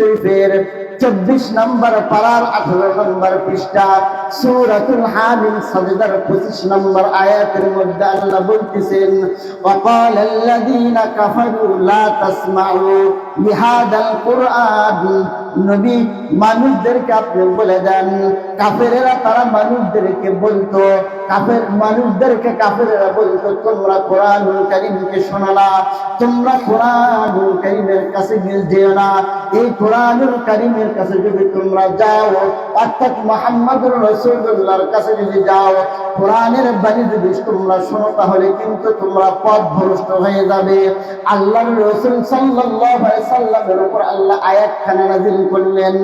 শরীফের চব্বিশ নম্বর পারার আঠারো নম্বর পৃষ্ঠা সুরাতুল হামিম সাজদার পঁচিশ নম্বর আয়াতের মধ্যে আল্লাহ বলতেছেন وقال الذين كفروا لا تسمعوا لهذا القرآن নবী মানুষদেরকে আপনি বলে দেন, কাফেরেরা তারা মানুষদেরকে বলতো, কাফের মানুষদেরকে কাফেরেরা বলতো, তোমরা কোরআনুল কারীমকে শোনো না, তোমরা কোরআনুল কারীমের কাছে যেও না, এই কোরআনুল কারীমের কাছে যদি তোমরা যাও, অর্থাৎ মোহাম্মদুর রসুল্লাহর কাছে যদি যাও, কোরআনের বাণী যদি তোমরা শোনো, তাহলে কিন্তু তোমরা পথ ভ্রষ্ট হয়ে যাবে। আল্লাহ রসুল আলাইহি সাল্লামের উপর আল্লাহ আয়াতখানা নাযিল করলেন।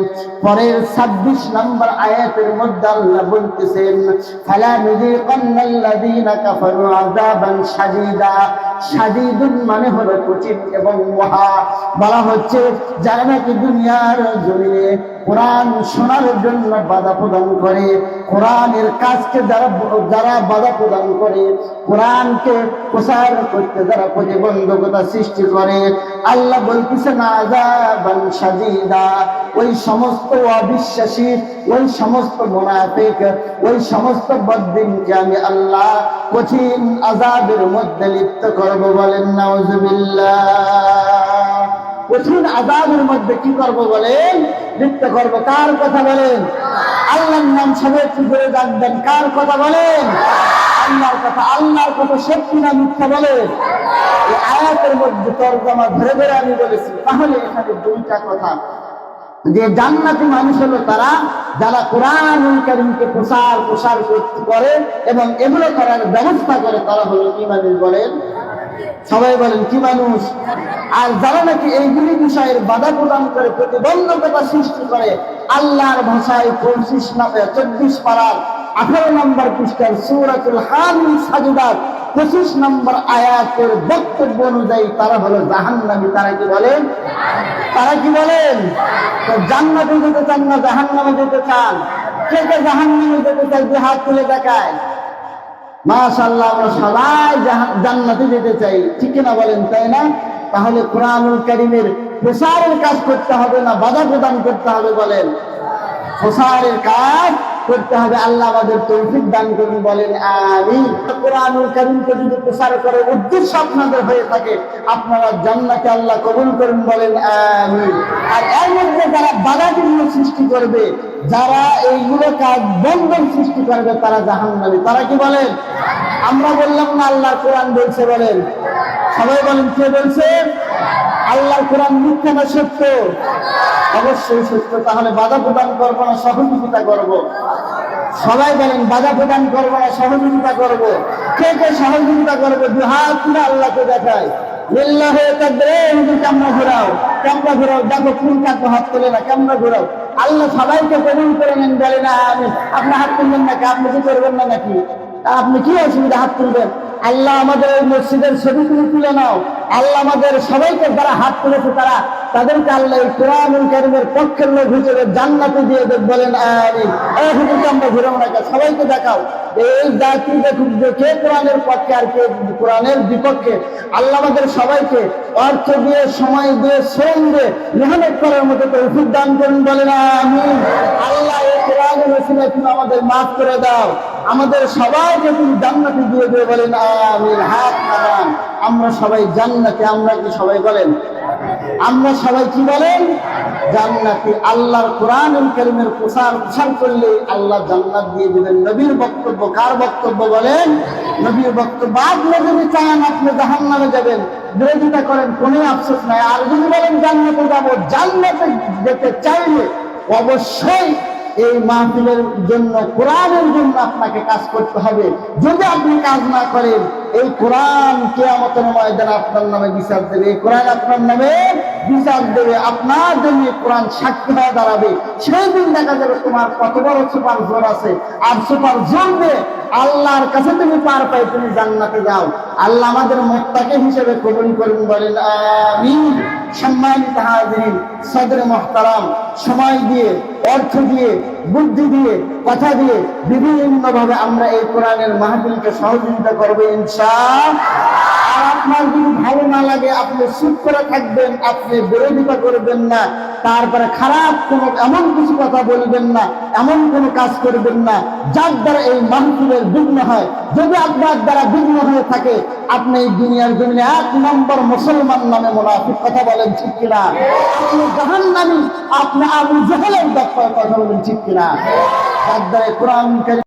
পরের 26 নম্বর আয়াতের মধ্যে আল্লাহ বলতেছেন ফালা নুযিকান্নাল্লাযীনা কাফারু আযাবান শাদীদা। শাদীদুন মানে হলো কঠিন এবং মহা। বলা হচ্ছে, যারা নাকি দুনিয়ার জমিনে কোরআন শোনার জন্য বাধা প্রদান করে, কোরআনের কাজকে যারা যারা বাধা প্রদান করে, কোরআনকে প্রসার করতে যারা প্রতিবন্ধকতা সৃষ্টি করে, আল্লাহ বলতেছেন আযাবান শাদীদা। ওই সমস্ত অবিশ্বাসী, ওই সমস্ত মোনাফিক, ওই সমস্ত বদ্দিনকে আমি আল্লাহ কঠিন আজাবের মধ্যে লিপ্ত করব বলেন কঠিন আজাবের মধ্যে কি করব বলেন? লিপ্ত করব। কার কথা বলেন? আল্লাহর নাম সবাই করে ডাকবেন। কার কথা বলেন? আল্লাহর কথা। আল্লাহর কথা সত্যি না মিথ্যা বলেন? আয়াতের মধ্যে তর্জমা ধরে ধরে আমি বলেছি, তাহলে এখানে দুইটা কথা। যে জান্নাতি মানুষ হলো তারা, যারা কোরআন কারিমকে প্রসার প্রসার করে এবং এগুলো করার ব্যবস্থা করে, তারা হলো কি মানুষ বলেন সবাই বলেন, কি মানুষ? আর যারা নাকি এইগুলি বিষয়ের বাধা প্রদান করে, প্রতিবন্ধকতা সৃষ্টি করে, আল্লাহর ভাষায় পঁচিশ চব্বিশ পাড়ার আঠারো নম্বর পৃষ্ঠার সুরাতুল হামিম সাজুদার পঁচিশ নম্বর আয়াতের বক্তব্য অনুযায়ী তারা হলো জাহান্নামী তারা কি বলেন তারা কি বলেন তো জান্নাতে যেতে চান না জাহান্নামে যেতে চান? কে কে জাহান্নামে যেতে চাই যে হাত তুলে দেখায় মাশাল্লাহ আমরা সবাই জান্নাতে যেতে চাই। ঠিক না বলেন, তাই না? তাহলে কোরআনুল কারিমের প্রসারের কাজ করতে হবে না বাধা প্রদান করতে হবে বলেন? প্রসারের কাজ করতে হবে, আল্লাহ আমাদের তৌফিক দান করুন বলেন আমি কোরআনুল কারিমকে যদি প্রসার করে উদ্দেশ্য আপনাদের হয়ে থাকে, আপনারা জান্নাতে আল্লাহ কবুল করুন বলেন আমি আর এর মধ্যে যারা বাধা বিঘ্ন সৃষ্টি করবে যারা এইগুলো কাজ বন্ধন সৃষ্টি করবে, তারা জাহান্নামী। তারা কি বলেন? আমরা বললাম না আল্লাহ কোরআন বলছে বলেন। সবাই বলেন, কে বলছে? আল্লাহ কোরআন মিথ্যা না সত্য? অবশ্যই সত্য। তাহলে বাধা প্রদান করব না, সহযোগিতা করব। সবাই বলেন, বাধা প্রদান করব না, সহযোগিতা করব। কে কে সহযোগিতা করব? দু হাত তুলে আল্লাহকে দেখায়। লিল্লাহ ঘোরাও? কামরা ঘোরাও? দেখো কোন কাকে হাত তোলে না কামরা ঘোরাও? আল্লাহ সবাইকে কবুল করে নেন বলে না, আমি আপনি হাত তুলবেন নাকি? আপনি কি করবেন না নাকি? আপনি কি অসুবিধা হাত তুলবেন? আল্লাহ আমাদের মসজিদের ছবি তুমি তুলে নাও। আল্লাহ আমাদের সবাইকে যারা হাত তুলেছে তারা তাদেরকে আল্লাহ কোরআনুল কারিমের পক্ষের লোক হিসেবে জান্নাতে দিয়ে দেব বলেন আমরা ঘুরে না সবাইকে দেখাও এই জাতি দেখুক যে কে কোরআনের পক্ষে আর কে কোরআনের বিপক্ষে। আল্লাহ আমাদের সবাইকে অর্থ দিয়ে, সময় দিয়ে, শ্রম দিয়ে মেহনত করার মতো তৌফিক দান করুন, বলেন, আমিন। আল্লাহ এই কোরআনের তুমি আমাদের মাফ করে দাও। আমাদের সবাইকে তুমি জান্নাতে দিয়ে দিয়ে বলেন, আমিন, হাত নামান আমরা সবাই জান্নাতে, আমরা কি সবাই বলেন? আমরা সবাই কি বলেন? জান্নাতি। আল্লাহর কোরআন কারিমের প্রসার প্রসার করলে আল্লাহ জান্নাত দিয়ে দিবেন। নবীর বক্তব্য কার বক্তব্য বলেন? নবীর বক্তব্য, আপনি যদি চান আপনি জাহান্নামে যাবেন। বিরোধিতা করেন, কোনো আফসোস নাই। আর যদি বলেন জান্নাতে যাব, জান্নাতে যেতে চাইলে অবশ্যই এই মাহফিলের জন্য কোরআনের জন্য আপনাকে কাজ করতে হবে। যদি আপনি কাজ না করেন এই কোরআন কেয়ামতের ময়দানে আপনার নামে বিচার দেবে, এই কোরআন আপনার নামে বিচার দেবে, আপনার জন্য কোরআন সাক্ষী হয়ে দাঁড়াবে। সেই দিন দেখা যাবে তোমার কত বড় সুপার জোর আছে। আর সুপার জ্বলবে আল্লাহর কাছে তুমি পার পাই তুমি জান্নাতে যাও। আল্লাহ আমাদের মোত্তাকে হিসেবে কবুল করুন, বলেন আমিন। সম্মানিত হাজিরিন, সদরে মহতারাম। সময় দিয়ে, অর্থ দিয়ে, বুদ্ধি দিয়ে কথা দিয়ে বিভিন্ন ভাবে আমরা এই কোরআনের মাহফিলকে সহযোগিতা করব আর আপনার যদি ভালো না লাগে, আপনি চুপ করে থাকবেন, আপনি বিরোধিতা করবেন না, তারপরে খারাপ কোনো, এমন কিছু কথা বলবেন না, এমন কোনো কাজ করবেন না, যার দ্বারা এই মাহফিলের বিঘ্ন হয়। যদি আপনার দ্বারা বিঘ্ন হয়ে থাকে, আপনি এই দুনিয়ার জমিনে এক নম্বর মুসলমান নামে মোনাফিক কথা বলেন, ঠিক কিনা? আপনি জাহান নামি আপনি আবু জাহেলের ব্যাপারে কথা বলেন, ঠিক কিনা? দ্বারা কোরআন